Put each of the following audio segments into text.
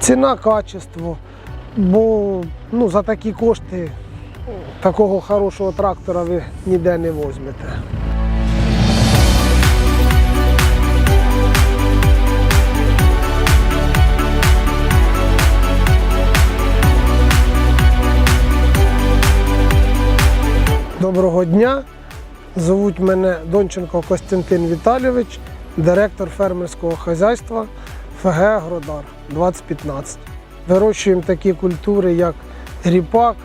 Ціна, качество. Бо ну, за такі кошти такого хорошого трактора ви ніде не візьмете. Доброго дня. Зовуть мене Донченко Костянтин Віталійович, директор фермерського хазяйства ФГ Агродар 2015. Вирощуємо такі культури, як ріпак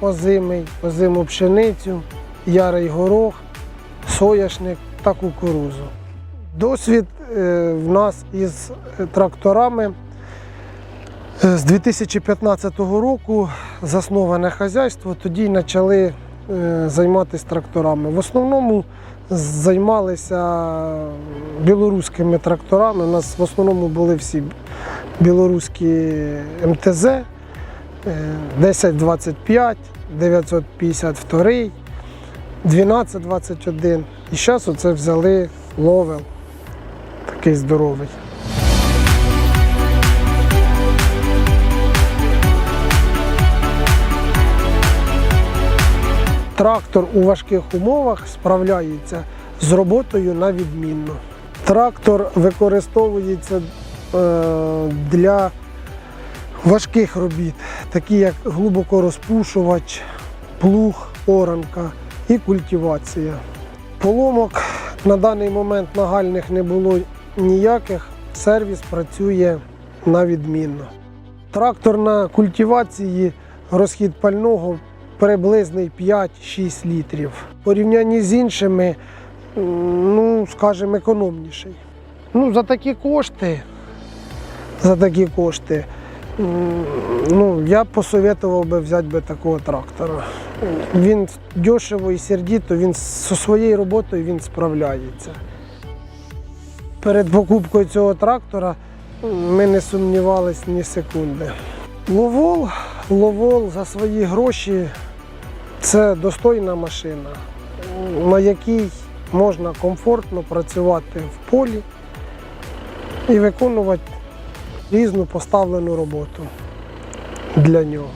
озимий, озиму пшеницю, ярий горох, соняшник та кукурузу. Досвід е, в нас із е, тракторами Е, з 2015 року засноване хазяйство, тоді почали займатися тракторами. В основному займалися білоруськими тракторами. У нас в основному були всі білоруські МТЗ, е, 1025, 952, 1221. І зараз оце взяли ловел, такий здоровий. Трактор у важких умовах справляється з роботою на відмінно. Трактор використовується е, для важких робіт, такі як глибокорозпушувач, плуг, оранка і культивація. Поломок на даний момент нагальних не було ніяких, сервіс працює на відмінно. Трактор на культивації розхід пального приблизний 5-6 літрів. В порівнянні з іншими, ну, скажімо, економніший. Ну, за такі кошти, за такі кошти, ну, я б посоветував би взяти би такого трактора. Він дешево і сердито, він зі своєю роботою він справляється. Перед покупкою цього трактора ми не сумнівалися ні секунди. Ловол, ловол за свої гроші це достойна машина, на якій можна комфортно працювати в полі і виконувати різну поставлену роботу для нього.